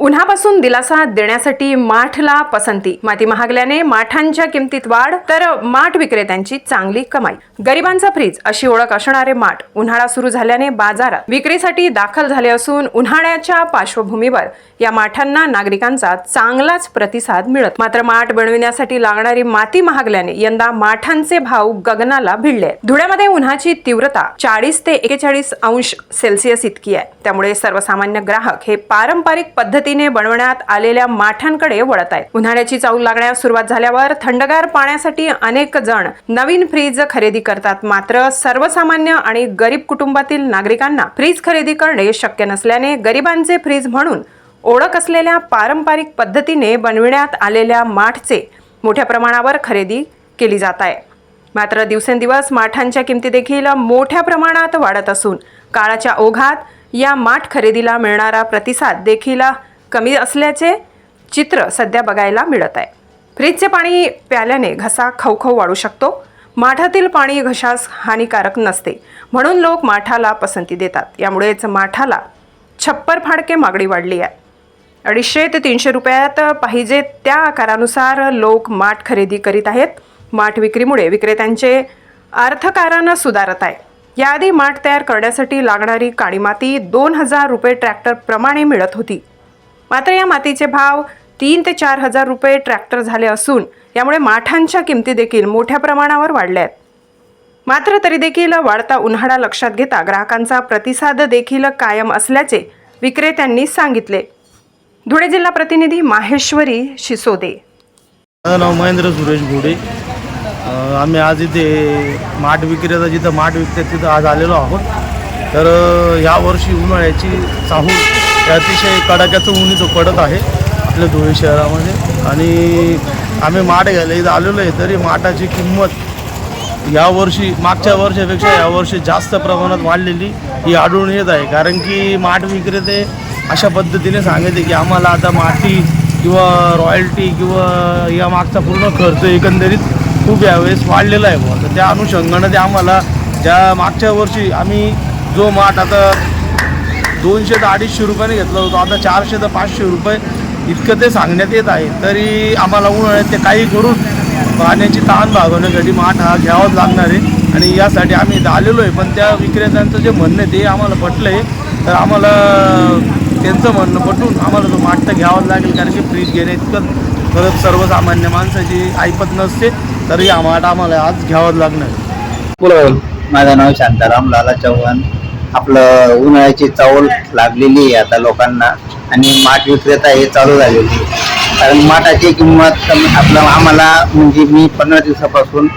उन्हापासून दिलासा देण्यासाठी माठला पसंती. माती महागल्याने माठांच्या किमतीत वाढ तर माठ विक्रेत्यांची चांगली कमाई. गरिबांचा फ्रीज अशी ओळख असणारे माठ उन्हाळा सुरू झाल्याने बाजारात विक्रीसाठी दाखल झाले असून उन्हाळ्याच्या पार्श्वभूमीवर या माठांना नागरिकांचा चांगलाच प्रतिसाद मिळत. मात्र माठ बनविण्यासाठी लागणारी माती महागल्याने यंदा माठांचे भाव गगनाला भिडले धुळ्यामध्ये उन्हाची तीव्रता चाळीस ते एकेचाळीस अंश सेल्सिअस इतकी आहे. त्यामुळे सर्वसामान्य ग्राहक हे पारंपरिक पद्धती पद्धतीने बनवण्यात आलेल्या माठांकडे वळत आहेत. उन्हाळ्याची चाऊल लागण्यास सुरुवात झाल्यावर थंडगार पाण्यासाठी अनेक जण नवीन फ्रीज खरेदी करतात. मात्र सर्वसामान्य आणि गरीब कुटुंबातील नागरिकांना फ्रीज खरेदी करणे शक्य नसल्याने गरिबांचे फ्रीज म्हणून ओळख असलेल्या पारंपरिक पद्धतीने बनविण्यात आलेल्या माठचे मोठ्या प्रमाणावर खरेदी केली जात आहे. मात्र दिवसेंदिवस माठांच्या किमती देखील मोठ्या प्रमाणात वाढत असून काळाच्या ओघात या माठ खरेदीला मिळणारा प्रतिसाद देखील कमी असल्याचे चित्र सध्या बघायला मिळत आहे. फ्रीजचे पाणी प्याल्याने घसा खवखव वाढू शकतो. माठातील पाणी घशास हानिकारक नसते. म्हणून लोक माठाला पसंती देतात. यामुळेच माठाला छप्पर फाडके मागणी वाढली आहे. अडीचशे ते तीनशे रुपयात पाहिजे त्या आकारानुसार लोक माठ खरेदी करीत आहेत. माठ विक्रीमुळे विक्रेत्यांचे अर्थकारण सुधारत आहे. याआधी माठ तयार करण्यासाठी लागणारी काळी माती दोन हजार रुपये ट्रॅक्टरप्रमाणे मिळत होती. मात्र या मातीचे भाव तीन ते चार हजार रुपये ट्रॅक्टर झाले असून यामुळे माठांच्या किमती देखील मोठ्या प्रमाणावर वाढल्या आहेत मात्र तरी देखील वाढता उन्हाळा लक्षात घेता ग्राहकांचा प्रतिसाद देखील कायम असल्याचे विक्रेत्यांनी सांगितले. धुळे जिल्हा प्रतिनिधी माहेश्वरी शिसोदे. माझं नाव महेंद्र सुरेश घोडे. आम्ही आज इथे माठ विक्रेता जिथं माठ विकतात तिथं आज आलेलो आहोत. तर यावर्षी उन्हाळ्याची चाहूल हे अतिशय कडाक्याचं उन्हीचं पडत आहे आपल्या धुळे शहरामध्ये. आणि आम्ही माठ घ्यायला इथं आलेलो आहे तरी माठाची किंमत यावर्षी मागच्या वर्षापेक्षा यावर्षी जास्त प्रमाणात वाढलेली ही आढळून येत आहे. कारण की माठ विक्रेते अशा पद्धतीने सांगितले की आम्हाला आता माठी किंवा रॉयल्टी किंवा या मागचा पूर्ण खर्च एकंदरीत खूप यावेळेस वाढलेला आहे बुवा. तर त्या अनुषंगानं ते आम्हाला ज्या मागच्या वर्षी आम्ही जो माठ आता दोनशे ते अडीचशे रुपयाने घेतला होता आता चारशे ते पाचशे रुपये इतकं ते सांगण्यात येत आहे. तरी आम्हाला उन्हाळ्यात ते काही करून पाण्याची ताण भागवण्यासाठी माठ हा घ्यावाच लागणार आहे. आणि यासाठी आम्ही इथं आलेलो आहे. पण त्या विक्रेत्यांचं जे म्हणणं आहे ते आम्हाला पटलं आहे तर आम्हाला त्यांचं म्हणणं पटून आम्हाला तो माठ तर घ्यावाच लागेल. कारण की फ्रीज घेणे इतकं खरंच सर्वसामान्य माणसाची ऐपत नसते. तरी हा माठ आम्हाला आज घ्यावाच लागणार आहे. बोला. माझं नाव शांताराम लाला चव्हाण. आपलं उन्हाळ्याची चावल लागलेली आहे आता लोकांना. आणि माठ विक्रेता हे चालू झालेली आहे. कारण माठाची किंमत कमी आपलं आम्हाला म्हणजे मी पंधरा दिवसापासून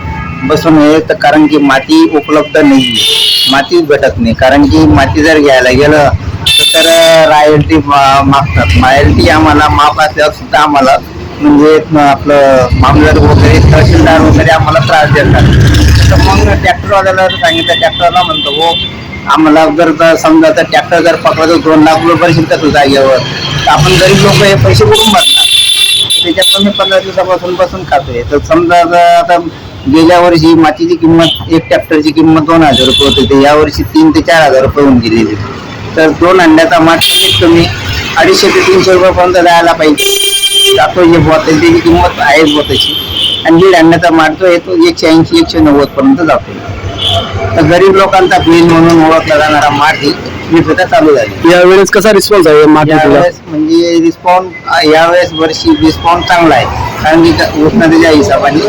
बसून आहे तर कारण की माती उपलब्ध नाही आहे. भेटत नाही. कारण की माती जर घ्यायला गेलं तर रॉयल्टी मागतात. रॉयल्टी आम्हाला माफ असल्यावर सुद्धा आम्हाला म्हणजे आपलं मामलदार वगैरे तहसीलदार वगैरे आम्हाला त्रास देतात. तर मग ट्रॅक्टरवाल्याला सांगितलं ट्रॅक्टरला म्हणतो हो आम्हाला जर समजा तर ट्रॅक्टर जर पकडतो दोन लाख रुपये पर्यंत त्याचं जागेवर? तर आपण गरीब लोक हे पैसे कुठून भरणार? त्याच्यामुळे मी पंधरा दिवसापासून बसून खातोय. तर समजा आता गेल्या वर्षी मातीची किंमत एक ट्रॅक्टरची किंमत दोन हजार रुपये होती तर यावर्षी तीन ते चार हजार रुपये होऊन गेलेली तर दोन अंड्याचा माठ कमीत कमी अडीचशे ते तीनशे रुपयापर्यंत जायला पाहिजे. जातो जे बुवा त्याची त्याची किंमत आहे बुवा तशी आणि दीड अंड्याचा माठ जो आहे तो एकशे ऐंशी एकशे नव्वदपर्यंत जातो तर गरीब लोकांचा फ्रीज म्हणून ओळखला जाणारा माठ ही विक्रेता चालू झाली. यावेळेस कसा रिस्पॉन्स आहे मार्केटला यावेळेस म्हणजे रिस्पॉन्स यावेळेस वर्षी रिस्पॉन्स चांगला आहे. कारण की उष्णतेच्या हिशोबाने.